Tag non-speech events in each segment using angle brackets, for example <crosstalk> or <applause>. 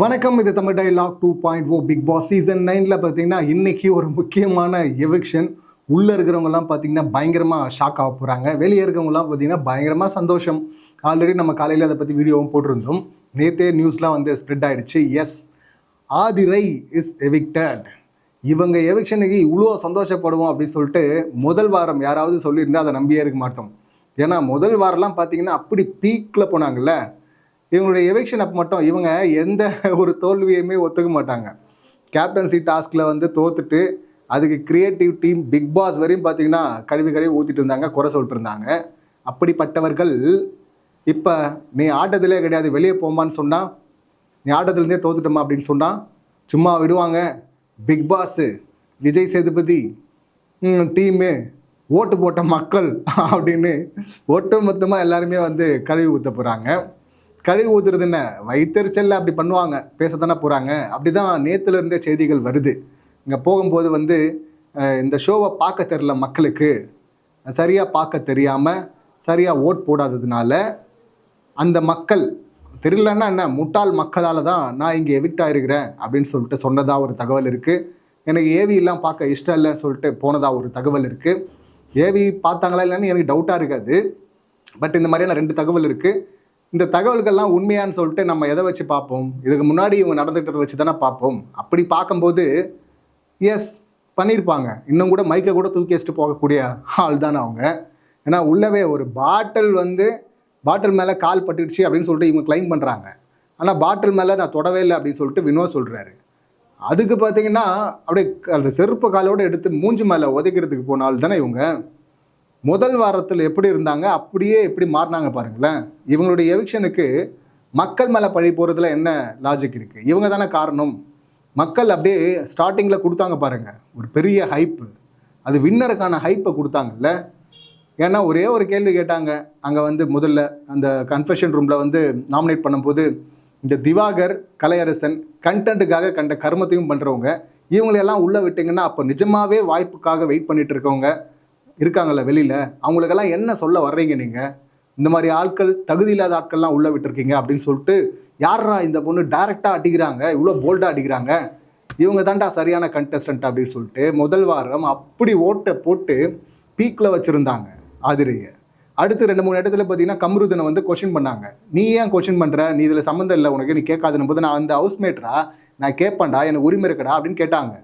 வணக்கம் இது Tamil dialogue to point ஓ பிக் பாஸ் சீசன் நைனில் பார்த்தீங்கன்னா இன்றைக்கி ஒரு முக்கியமான எவிக்ஷன் உள்ளே இருக்கிறவங்கலாம் பார்த்தீங்கன்னா பயங்கரமாக ஷாக் ஆக போகிறாங்க வெளியே இருக்கிறவங்களாம் பார்த்தீங்கன்னா பயங்கரமாக சந்தோஷம். ஆல்ரெடி நம்ம காலையில் அதை பற்றி வீடியோவும் போட்டிருந்தோம். நேத்தே நியூஸ்லாம் வந்து ஸ்ப்ரெட் ஆகிடுச்சு எஸ் ஆதிரை இஸ் எவிக்டட் இவங்க எவிக்ஷனுக்கு இவ்வளோ சந்தோஷப்படுவோம் அப்படின்னு சொல்லிட்டு முதல் வாரம் யாராவது சொல்லியிருந்தால் அதை நம்பியே இருக்க மாட்டோம். ஏன்னா முதல் வாரம்லாம் பார்த்தீங்கன்னா அப்படி பீக்கில் போனாங்கல்ல. இவங்களுடைய எவிக்ஷன் அப்போ மட்டும் இவங்க எந்த ஒரு தோல்வியுமே ஒத்துக்க மாட்டாங்க. கேப்டன்சி டாஸ்கில் வந்து தோத்துட்டு அதுக்கு கிரியேட்டிவ் டீம் பிக் பாஸ் வரையும் பார்த்தீங்கன்னா கழுவி கழுவி ஊற்றிட்டு இருந்தாங்க குறை சொல்லிட்டு இருந்தாங்க. அப்படிப்பட்டவர்கள் இப்போ நீ ஆட்டத்திலே கிடையாது வெளியே போமான்னு சொன்னால் நீ ஆட்டத்துலேருந்தே தோத்துட்டோமா அப்படின்னு சொன்னால் சும்மா விடுவாங்க. Big boss Vijay Sethupathi team ஓட்டு போட்ட மக்கள் அப்படின்னு ஒட்டு மொத்தமாக எல்லாருமே வந்து கழுவி ஊற்ற போகிறாங்க கழுவி ஊதுறது என்ன? வயிற்றுச்சல்ல அப்படி பண்ணுவாங்க. பேசத்தானே போகிறாங்க அப்படி தான் நேத்துல இருந்தே செய்திகள் வருது. இங்கே போகும்போது வந்து இந்த ஷோவை பார்க்க தெரில மக்களுக்கு. சரியாக பார்க்க தெரியாமல் சரியாக ஓட் போடாததுனால அந்த மக்கள் தெரியலன்னா என்ன? முட்டாள் மக்களால் தான் நான் இங்கே எவிக்ட் ஆகிருக்கிறேன் அப்படின்னு சொல்லிட்டு சொன்னதாக ஒரு தகவல் இருக்குது எனக்கு ஏவியெல்லாம் பார்க்க இஷ்டம் இல்லைன்னு சொல்லிட்டு போனதாக ஒரு தகவல் இருக்குது ஏவி பார்த்தாங்களா இல்லைன்னு எனக்கு டவுட்டாக இருக்காது. பட் இந்த மாதிரியான ரெண்டு தகவல் இருக்குது இந்த தகவல்கள்லாம் உண்மையான்னு சொல்லிட்டு நம்ம எதை வச்சு பார்ப்போம்? இதுக்கு முன்னாடி இவங்க நடந்துக்கிட்டதை வச்சு தானே பார்ப்போம்? அப்படி பார்க்கும்போது எஸ் பண்ணியிருப்பாங்க. இன்னும் கூட மைக்கை கூட தூக்கி வச்சுட்டு போகக்கூடிய ஆள் தானே அவங்க. ஏன்னா உள்ளவே ஒரு பாட்டில் வந்து பாட்டில் மேலே கால் பட்டுடுச்சு அப்படின்னு சொல்லிட்டு இவங்க கிளைம் பண்ணுறாங்க ஆனால் பாட்டில் மேலே நான் தொடவே இல்லை அப்படின்னு சொல்லிட்டு வினோத் சொல்கிறாரு அதுக்கு பார்த்தீங்கன்னா அப்படியே அந்த செருப்பு காலோடு எடுத்து மூஞ்சி மேலே உதைக்கிறதுக்கு போனால் தானே இவங்க. முதல் வாரத்தில் எப்படி இருந்தாங்க அப்படியே எப்படி மாறினாங்க பாருங்களேன். இவங்களுடைய எவிக்ஷனுக்கு மக்கள் மேலே பழி போகிறதுல என்ன லாஜிக் இருக்குது இவங்க தானே காரணம். மக்கள் அப்படியே ஸ்டார்டிங்கில் கொடுத்தாங்க பாருங்கள் ஒரு பெரிய ஹைப்பு அது வின்னருக்கான ஹைப்பை கொடுத்தாங்கல்ல. ஏன்னா ஒரே ஒரு கேள்வி கேட்டாங்க. அங்கே வந்து முதல்ல அந்த கன்ஃபெஷன் ரூமில் வந்து நாமினேட் பண்ணும்போது இந்த திவாகர் கலையரசன் கண்டென்ட்டுக்காக கண்ட கர்மத்தையும் பண்ணுறவங்க இவங்களையெல்லாம் உள்ளே விட்டிங்கன்னா அப்போ நிஜமாகவே வாய்ப்புக்காக வெயிட் பண்ணிகிட்டு இருக்கவங்க இருக்காங்கல்ல வெளியில் அவங்களுக்கெல்லாம் என்ன சொல்ல வர்றீங்க நீங்கள் இந்த மாதிரி ஆட்கள் தகுதி இல்லாத ஆட்கள்லாம் உள்ளே விட்டுருக்கீங்க அப்படின்னு சொல்லிட்டு யாரா இந்த பொண்ணு டைரெக்டாக அடிக்கிறாங்க? இவ்வளோ போல்டாக அடிக்கிறாங்க? இவங்க தான்டா சரியான கண்டஸ்டன்ட் அப்படின்னு சொல்லிட்டு முதல் வாரம் அப்படி ஓட்டை போட்டு பீக்கில் வச்சுருந்தாங்க ஆதிரியை. அடுத்து ரெண்டு மூணு இடத்துல பார்த்தீங்கன்னா கம்ருதனை வந்து கொஷின் பண்ணாங்க. நீ ஏன் கொஷின் பண்ணுற நீ இதில் சம்மந்தம் இல்லை உனக்கு நீ கேட்காதுன்னு போது நான் அந்த ஹவுஸ்மேட்ரா நான் கேட்பேன்டா எனக்கு உரிமை இருக்கடா அப்படின்னு கேட்டாங்க.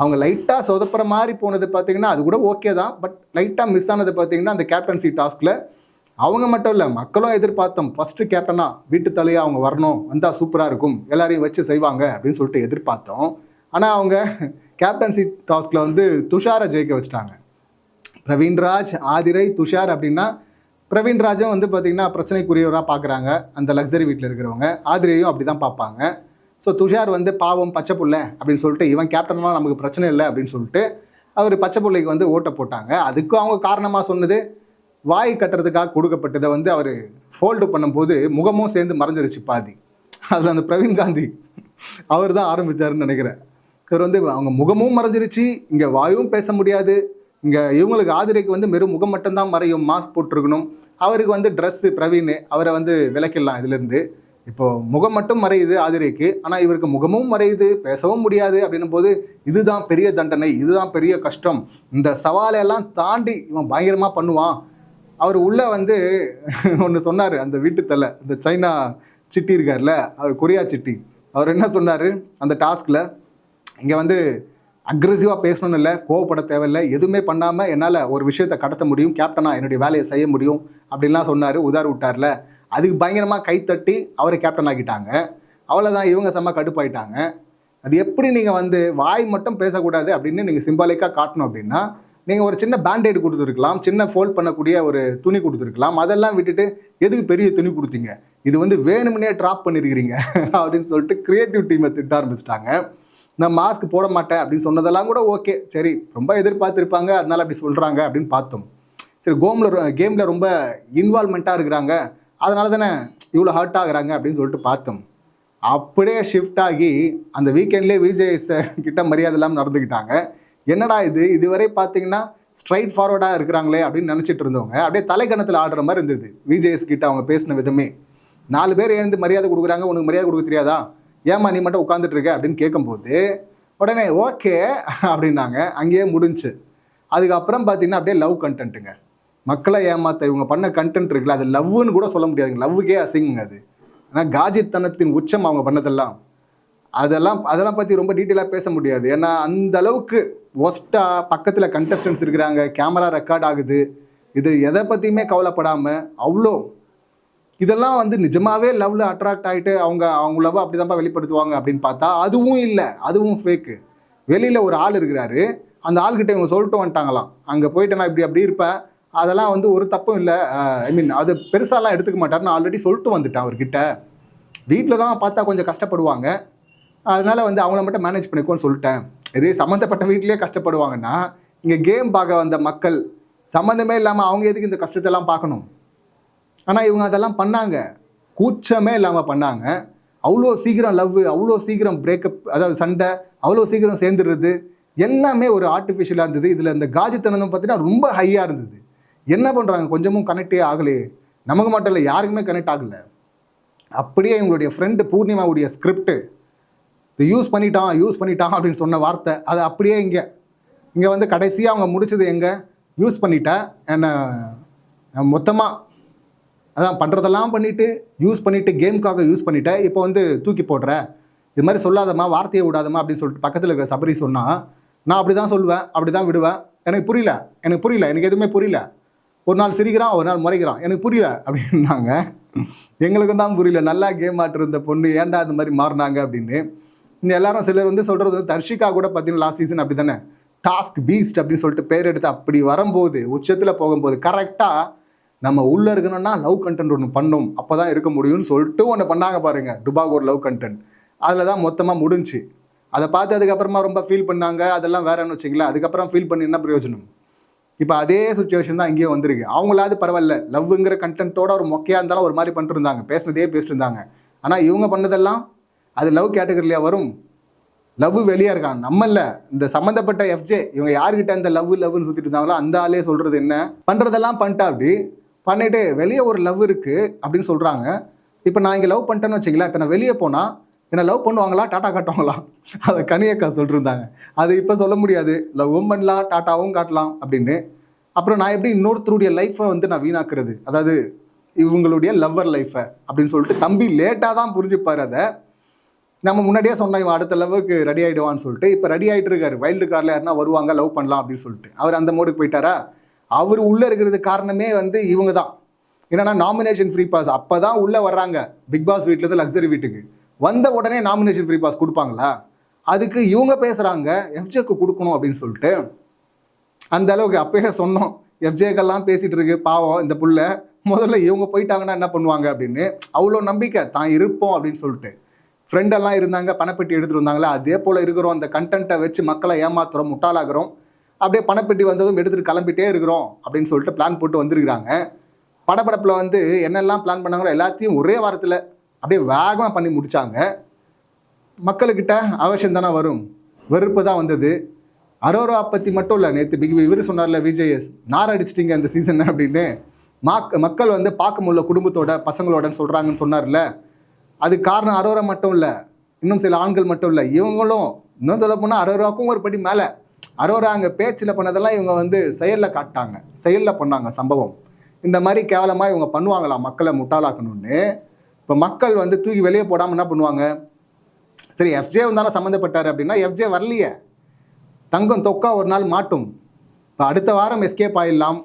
அவங்க லைட்டாக சொதப்புற மாதிரி போனது பார்த்தீங்கன்னா அது கூட ஓகே தான். பட் லைட்டாக மிஸ் ஆனது பார்த்தீங்கன்னா அந்த கேப்டன்சி டாஸ்கில் அவங்க மட்டும் இல்லை மக்களும் எதிர்பார்த்தோம். ஃபஸ்ட்டு கேப்டனாக வீட்டு தலையாக அவங்க வரணும் வந்தால் சூப்பராக இருக்கும் எல்லாரையும் வச்சு செய்வாங்க அப்படின்னு சொல்லிட்டு எதிர்பார்த்தோம். ஆனால் அவங்க கேப்டன்சி டாஸ்கில் வந்து துஷாரை ஜெயிக்க வச்சிட்டாங்க. பிரவீன்ராஜ் ஆதிரை துஷார் அப்படின்னா பிரவீன்ராஜும் வந்து பார்த்திங்கன்னா பிரச்சனைக்குரியவராக பார்க்குறாங்க. அந்த லக்ஸரி வீட்டில் இருக்கிறவங்க ஆதிரையும் அப்படி தான் பார்ப்பாங்க. ஸோ துஷார் வந்து பாவம் பச்சை புள்ள அப்படின்னு சொல்லிட்டு இவன் கேப்டன்லாம் நமக்கு பிரச்சனை இல்லை அப்படின்னு சொல்லிட்டு அவர் பச்சை பிள்ளைக்கு வந்து ஓட்டை போட்டாங்க. அதுக்கும் அவங்க காரணமாக சொன்னது வாய் கட்டுறதுக்காக கொடுக்கப்பட்டதை வந்து அவர் ஃபோல்டு பண்ணும்போது முகமும் சேர்ந்து மறைஞ்சிருச்சு பாதி. அதில் அந்த பிரவீன் காந்தி அவர் தான் ஆரம்பிச்சாருன்னு நினைக்கிறேன். இவர் வந்து அவங்க முகமும் மறைஞ்சிருச்சு இங்கே வாயும் பேச முடியாது. இங்கே இவங்களுக்கு ஆதிரைக்கு வந்து வெறும் முகம் மட்டும்தான் மறையும் மாஸ்க் போட்டிருக்கணும். அவருக்கு வந்து ட்ரெஸ்ஸு பிரவீன் அவரை வந்து விளக்கிடலாம் இதுலேருந்து இப்போ முகம் மட்டும் மறையுது ஆதிரைக்கு ஆனால் இவருக்கு முகமும் மறையுது பேசவும் முடியாது அப்படின்னும் போது இதுதான் பெரிய தண்டனை இதுதான் பெரிய கஷ்டம். இந்த சவாலையெல்லாம் தாண்டி இவன் பயங்கரமாக பண்ணுவான். அவர் உள்ளே வந்து <laughs> ஒன்று சொன்னார் அந்த வீட்டுத்தலை இந்த சைனா சிட்டி இருக்கார்ல அவர் கொரியா சிட்டி. அவர் என்ன சொன்னார் அந்த டாஸ்கில் இங்கே வந்து அக்ரெசிவாக பேசணும்னு இல்லை கோவப்பட தேவையில்லை எதுவுமே பண்ணாமல் என்னால் ஒரு விஷயத்தை கடத்த முடியும் கேப்டனாக என்னுடைய வேலையை செய்ய முடியும் அப்படின்லாம் சொன்னார் உதார் விட்டார்ல. அதுக்கு பயங்கரமாக கைத்தட்டி அவரை கேப்டன் ஆக்கிட்டாங்க. அவ்வளோதான் இவங்க செம்ம கடுப்பாயிட்டாங்க. அது எப்படி நீங்கள் வந்து வாய் மட்டும் பேசக்கூடாது அப்படின்னு நீங்கள் சிம்பாலிக்காக காட்டணும் அப்படின்னா நீங்கள் ஒரு சின்ன பேண்டேட் கொடுத்துருக்கலாம் சின்ன ஃபோல்ட் பண்ணக்கூடிய ஒரு துணி கொடுத்துருக்கலாம். அதெல்லாம் விட்டுட்டு எதுக்கு பெரிய துணி கொடுத்தீங்க? இது வந்து வேணும்னே ட்ராப் பண்ணியிருக்கிறீங்க <laughs> அப்படின்னு சொல்லிட்டு க்ரியேட்டிவ் டீமை திட்ட ஆரம்பிச்சிட்டாங்க. நான் மாஸ்க் போட மாட்டேன் அப்படின்னு சொன்னதெல்லாம் கூட ஓகே சரி ரொம்ப எதிர்பார்த்துருப்பாங்க அதனால அப்படி சொல்கிறாங்க அப்படின்னு பார்த்தோம். சரி கோமில் கேமில் ரொம்ப இன்வால்மெண்ட்டாக இருக்கிறாங்க. அதனால தானே இவ்வளோ ஹர்ட் ஆகுறாங்க அப்படின்னு சொல்லிட்டு பார்த்தோம். அப்படியே ஷிஃப்ட் ஆகி அந்த வீக்கெண்ட்லேயே விஜய் கிட்ட மரியாதை இல்லாமல் நடந்துக்கிட்டாங்க. என்னடா இது? இதுவரை பார்த்தீங்கன்னா ஸ்ட்ரைட் ஃபார்வர்டாக இருக்கிறாங்களே அப்படின்னு நினச்சிட்டு இருந்தவங்க. அப்படியே தலைக்கணத்தில் ஆடுற மாதிரி இருந்தது. விஜேஎஸ் கிட்ட அவங்க பேசின விதமே. நாலு பேர் எழுந்து மரியாதை கொடுக்குறாங்க. உனக்கு மரியாதை கொடுக்க தெரியாதா? ஏம்மா நீ மட்டும் உட்காந்துட்டு இருக்க? அப்படின்னு கேட்கும்போது உடனே ஓகே அப்படின்னாங்க. அங்கேயே முடிஞ்சுச்சு அதுக்கப்புறம் பார்த்தீங்கன்னா அப்படியே லவ் கண்டென்ட்டுங்க மக்களை ஏமாத்த இவங்க பண்ண கண்டென்ட் இருக்குல்ல அது லவ்னு கூட சொல்ல முடியாதுங்க. லவ்வுக்கே அசிங்குங்க அது. ஆனால் காஜித்தனத்தின் உச்சம் அவங்க பண்ணதெல்லாம். அதெல்லாம் அதெல்லாம் பற்றி ரொம்ப டீட்டெயிலாக பேச முடியாது. ஏன்னா அந்த அளவுக்கு ஒஸ்ட்டாக பக்கத்தில் கண்டஸ்டன்ஸ் இருக்கிறாங்க. கேமரா ரெக்கார்ட் ஆகுது. இது எதை பற்றியுமே கவலைப்படாமல் அவ்வளோ இதெல்லாம் வந்து நிஜமாவே லவ்வில் அட்ராக்ட் ஆகிட்டு அவங்க அவங்க லவ் அப்படி தான்ப்பா வெளிப்படுத்துவாங்க அப்படின்னு பார்த்தா அதுவும் இல்லை. அதுவும் ஃபேக்கு வெளியில் ஒரு ஆள் இருக்கிறாரு. அந்த ஆள்கிட்ட இவங்க சொல்லிட்டு வந்துட்டாங்களாம். அங்கே போயிட்டு நான் இப்படி அப்படி இருப்பேன். அதெல்லாம் வந்து ஒரு தப்பும் இல்லை. ஐ மீன் அது பெருசாலாம் எடுத்துக்க மாட்டார் நான் ஆல்ரெடி சொல்லிட்டு வந்துட்டேன் அவர்கிட்ட. வீட்டில் தான் பார்த்தா கொஞ்சம் கஷ்டப்படுவாங்க. அதனால் வந்து அவங்கள மட்டும் மேனேஜ் பண்ணிக்கோன்னு சொல்லிட்டேன். இதே சம்மந்தப்பட்ட வீட்லேயே கஷ்டப்படுவாங்கன்னா இங்கே கேம் பார்க்க வந்த மக்கள் சம்மந்தமே இல்லாமல் அவங்க எதுக்கு இந்த கஷ்டத்தெல்லாம் பார்க்கணும்? ஆனால் இவங்க அதெல்லாம் பண்ணாங்க. கூச்சமே இல்லாமல் பண்ணாங்க. அவ்வளோ சீக்கிரம் லவ் அவ்வளோ சீக்கிரம் பிரேக்கப் அதாவது சண்டை அவ்வளோ சீக்கிரம் சேர்ந்துடுறது எல்லாமே ஒரு ஆர்டிஃபிஷியலாக இருந்தது. இதில் இந்த காஜித்தனம் பார்த்தீங்கன்னா ரொம்ப ஹையாக இருந்தது. என்ன பண்ணுறாங்க கொஞ்சமும் கனெக்டே ஆகலையே. நமக்கு மட்டும் இல்லை யாருக்குமே கனெக்ட் ஆகலை. அப்படியே இவங்களுடைய ஃப்ரெண்டு பூர்ணிமாவுடைய ஸ்கிரிப்ட்டு இது யூஸ் பண்ணிட்டான் யூஸ் பண்ணிட்டான் அப்படின்னு சொன்ன வார்த்தை அது அப்படியே இங்கே இங்கே வந்து கடைசியாக அவங்க முடிச்சது எங்கே? யூஸ் பண்ணிட்டேன் என்னை மொத்தமாக அதான் பண்ணுறதெல்லாம் பண்ணிவிட்டு யூஸ் பண்ணிவிட்டு கேமுக்காக யூஸ் பண்ணிட்டேன் இப்போ வந்து தூக்கி போடுற. இது மாதிரி சொல்லாதம்மா வார்த்தையை விடாதம்மா அப்படின்னு சொல்லிட்டு பக்கத்தில் இருக்கிற சபரி சொன்னால் நான் அப்படி தான் சொல்லுவேன் அப்படி தான் விடுவேன். எனக்கு புரியல எனக்கு புரியல எனக்கு எதுவுமே புரியல. ஒரு நாள் சிரிக்கிறான் ஒரு நாள் முறைக்கிறான். எனக்கு புரியல அப்படின்னாங்க. எங்களுக்கும் தான் புரியல. நல்லா கேம் ஆட்டிருந்த பொண்ணு ஏன்டா அது மாதிரி மாறினாங்க அப்படின்னு. இந்த எல்லாரும் சிலர் வந்து சொல்கிறது வந்து தர்ஷிகா கூட பார்த்தீங்கன்னா லாஸ்ட் சீசன் அப்படி தானே டாஸ்க் பீஸ்ட் அப்படின்னு சொல்லிட்டு பேர் எடுத்து அப்படி வரும்போது உச்சத்தில் போகும்போது கரெக்டாக நம்ம உள்ளே இருக்கணும்னா லவ் கண்டென்ட் ஒன்று பண்ணும். அப்போ தான் இருக்க முடியும்னு சொல்லிட்டு ஒன்று பண்ணாங்க பாருங்கள் டுபாக் ஒரு லவ் கண்டென்ட் அதில் தான் மொத்தமாக முடிஞ்சு. அதை பார்த்து அதுக்கப்புறமா ரொம்ப ஃபீல் பண்ணாங்க. அதெல்லாம் வேறன்னு வச்சிங்களேன் அதுக்கப்புறம் ஃபீல் பண்ணி என்ன பிரயோஜனம்? இப்போ அதே சுச்சுவேஷன் தான் இங்கேயும் வந்திருக்கு. அவங்களாவது பரவாயில்ல. லவ்ங்கிற கண்டென்ட்டோட ஒரு மொக்கையாக இருந்தாலும் ஒரு மாதிரி பண்ணிட்டு இருந்தாங்க பேசுனதே பேசிட்டுருந்தாங்க ஆனால் இவங்க பண்ணதெல்லாம் அது லவ் கேட்டகரியிலையா வரும். லவ் வெளியே இருக்கான் நம்ம இல்லை. இந்த சம்மந்தப்பட்ட எஃப்ஜே இவங்க யார்கிட்ட இந்த லவ் லவ்னு சுற்றிட்டு இருந்தாங்களோ அந்த ஆளே சொல்கிறது என்ன? பண்ணுறதெல்லாம் பண்ணிட்டா அப்படி. பண்ணிட்டு வெளியே ஒரு லவ் இருக்குது அப்படின்னு சொல்கிறாங்க இப்போ நான் இங்கே லவ் பண்ணிட்டேன்னு வச்சுங்களேன் இப்போ நான் வெளியே போனால் என்னை லவ் பண்ணுவாங்களா டாட்டா காட்டுவாங்களா? அதை கனியக்கா சொல்லிருந்தாங்க. அது இப்போ சொல்ல முடியாது. லவ்வும் பண்ணலாம் டாட்டாவும் காட்டலாம் அப்படின்னு. அப்புறம் நான் எப்படி இன்னொருத்தருடைய லைஃப்பை வந்து நான் வீணாக்குறது? அதாவது இவங்களுடைய லவ்வர் லைஃப்பை அப்படின்னு சொல்லிட்டு தம்பி லேட்டாக தான் புரிஞ்சுப்பார் அதை. நம்ம முன்னாடியே சொன்னோம் இவன் அடுத்த லெவலுக்கு ரெடி ஆகிடுவான்னு சொல்லிட்டு. இப்போ ரெடி ஆகிட்டு இருக்காரு. வைல்டு காரில் யாருன்னா வருவாங்க லவ் பண்ணலாம் அப்படின்னு சொல்லிட்டு. அவர் அந்த மோடுக்கு போயிட்டாரா? அவர் உள்ளே இருக்கிறது காரணமே வந்து இவங்க தான். என்னென்னா நாமினேஷன் ஃப்ரீ பாஸ் அப்போ தான் உள்ளே வர்றாங்க. பிக் பாஸ் வீட்டிலேருந்து லக்ஸரி வீட்டுக்கு. வந்த உடனே நாமினேஷன் ஃப்ரீ பாஸ் கொடுப்பாங்களா? அதுக்கு இவங்க பேசுகிறாங்க எஃப்ஜேக்கு கொடுக்கணும் அப்படின்னு சொல்லிட்டு. அந்த அளவுக்கு அப்பயே சொன்னோம். எஃப்ஜேக்கெல்லாம் பேசிகிட்டு இருக்கு பாவம் இந்த புள்ள. முதல்ல இவங்க போயிட்டாங்கன்னா என்ன பண்ணுவாங்க அப்படின்னு அவ்வளோ நம்பிக்கை தான் இருப்போம் அப்படின்னு சொல்லிட்டு. ஃப்ரெண்டெல்லாம் இருந்தாங்க பணப்பெட்டி எடுத்துகிட்டு வந்தாங்களே அதே போல் இருக்கிறோம். அந்த கண்டென்ட்டை வச்சு மக்களை ஏமாத்துகிறோம் முட்டாளாகிறோம். அப்படியே பணப்பெட்டி வந்ததும் எடுத்துகிட்டு கிளம்பிட்டே இருக்கிறோம் அப்படின்னு சொல்லிட்டு பிளான் போட்டு வந்திருக்கிறாங்க. படப்படப்பில் வந்து என்னெல்லாம் பிளான் பண்ணாங்களோ எல்லாத்தையும் ஒரே வாரத்தில் அப்படியே வேகமாக பண்ணி முடித்தாங்க மக்களுக்கிட்ட அவசியம் தானே வரும். வெறுப்பு தான் வந்தது. அரோரா பற்றி மட்டும் இல்லை நேற்று பிக் இவர் சொன்னார்ல விஜேஎஸ் நார் அடிச்சிட்டிங்க அந்த சீசன் அப்படின்னு. மாக் மக்கள் வந்து பார்க்க முடியல குடும்பத்தோட பசங்களோடன்னு சொல்கிறாங்கன்னு சொன்னார்ல. அது காரணம் அரோரா மட்டும் இல்லை இன்னும் சில ஆண்கள் மட்டும் இல்லை. இவங்களும் இன்னும் சொல்ல போனால் அரோராவுக்கும் ஒரு படி மேலே. அரோரா அங்கே பேச்சில் பண்ணதெல்லாம் இவங்க வந்து செயலில் காட்டாங்க. செயலில் பண்ணாங்க சம்பவம். இந்த மாதிரி கேவலமாக இவங்க பண்ணுவாங்களா மக்களை முட்டாளாக்கணும்னு? இப்போ மக்கள் வந்து தூக்கி வெளியே போடாமல் என்ன பண்ணுவாங்க? சரி எஃப்ஜே வந்தாலும் சம்மந்தப்பட்டார் அப்படின்னா எஃப்ஜே வரலையே. தங்கம் தொக்கா ஒரு நாள் மாட்டும். இப்போ அடுத்த வாரம் எஸ்கேப் ஆயிடலாம்.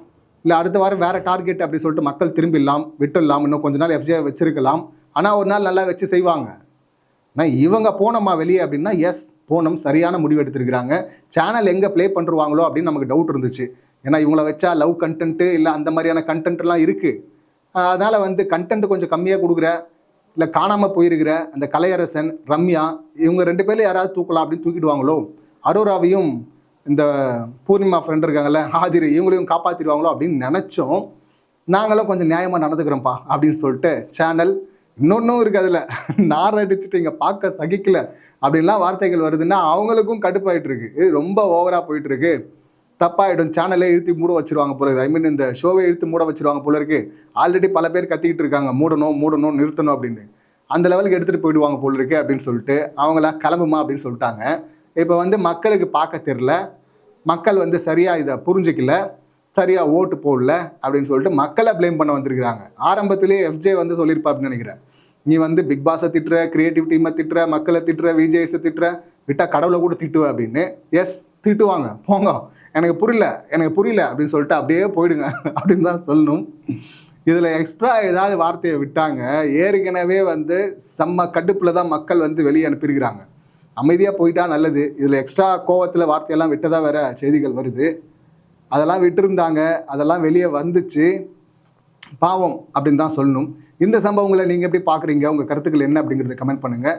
இல்லை அடுத்த வாரம் வேறு டார்கெட் அப்படி சொல்லிட்டு மக்கள் திரும்பிடலாம் விட்டுடலாம். இன்னும் கொஞ்ச நாள் எஃப்ஜே வச்சுருக்கலாம். ஆனால் ஒரு நாள் நல்லா வச்சு செய்வாங்க. ஆனால் இவங்க போனோமா வெளியே அப்படின்னா எஸ் போனோம். சரியான முடிவு எடுத்திருக்கிறாங்க. சேனல் எங்கே ப்ளே பண்ணுருவாங்களோ அப்படின்னு நமக்கு டவுட் இருந்துச்சு. ஏன்னா இவங்கள வச்சா லவ் கண்டென்ட்டு இல்லை அந்த மாதிரியான கண்டென்ட்லாம் இருக்குது அதனால் வந்து கண்டென்ட் கொஞ்சம் கம்மியாக கொடுக்குற இல்லை காணாமல் போயிருக்கிற அந்த கலையரசன் ரம்யா இவங்க ரெண்டு பேரில் யாராவது தூக்கலாம் அப்படின்னு தூக்கிடுவாங்களோ? அரோராவையும் இந்த பூர்ணிமா ஃப்ரெண்ட் இருக்காங்கல்ல ஆதிர் இவங்களையும் காப்பாற்றிடுவாங்களோ அப்படின்னு நினச்சோம். நாங்களும் கொஞ்சம் நியாயமாக நடந்துக்கிறோம்ப்பா அப்படின்னு சொல்லிட்டு சேனல் இன்னொன்றும் இருக்குது அதில். நார் அடிச்சுட்டு இங்கே பார்க்க சகிக்கல அப்படின்லாம் வார்த்தைகள் வருதுன்னா அவங்களுக்கும் கடுப்பாயிட்டு இருக்கு. இது ரொம்ப ஓவராக போயிட்டுருக்கு இருக்கு தப்பாயிடும். சேனலே இழுத்து மூட வச்சிருவாங்க போல ஐ மீன் இந்த ஷோவை இழுத்து மூட வச்சிருவாங்க போல இருக்கு ஆல்ரெடி பல பேர் கத்திக்கிட்டு இருக்காங்க. மூடணும் மூடணும் நிறுத்தணும் அப்படின்னு. அந்த லெவலுக்கு எடுத்துகிட்டு போயிடுவாங்க போல இருக்கு அப்படின்னு சொல்லிட்டு அவங்களாம் கிளம்புமா அப்படின்னு சொல்லிட்டாங்க. இப்போ வந்து மக்களுக்கு பார்க்க தெரில மக்கள் வந்து சரியாக இதை புரிஞ்சிக்கல. சரியாக ஓட்டு போடல அப்படின்னு சொல்லிட்டு மக்களை ப்ளேம் பண்ண வந்திருக்கிறாங்க. ஆரம்பத்திலே எஃப்ஜே வந்து சொல்லியிருப்பா அப்படின்னு நினைக்கிறேன். நீ வந்து பிக் பாஸை திட்டுற கிரியேட்டிவ் டீமை திட்டுற மக்களை திட்டுற விஜேஸை திட்டுற விட்டால் கடவுளை கூட திட்டுவ அப்படின்னு. எஸ் திட்டுவாங்க. போங்க. எனக்கு புரியல எனக்கு புரியல அப்படின்னு சொல்லிட்டு அப்படியே போயிடுங்க <laughs> அப்படின்னு தான் சொல்லணும். இதில் எக்ஸ்ட்ரா ஏதாவது வார்த்தையை விட்டாங்க. ஏற்கனவே வந்து செம்ம கடுப்பில் தான் மக்கள் வந்து வெளியே அனுப்பியிருக்கிறாங்க. அமைதியாக போயிட்டா நல்லது. இதில் எக்ஸ்ட்ரா கோவத்தில் வார்த்தையெல்லாம் விட்டதாக வேற செய்திகள் வருது. அதெல்லாம் விட்டுருந்தாங்க. அதெல்லாம் வெளியே வந்துச்சு. பாவம் அப்படின்னு தான் சொல்லணும். இந்த சம்பவங்களை நீங்கள் எப்படி பார்க்குறீங்க உங்கள் கருத்துக்கள் என்ன அப்படிங்கிறத கமெண்ட் பண்ணுங்கள்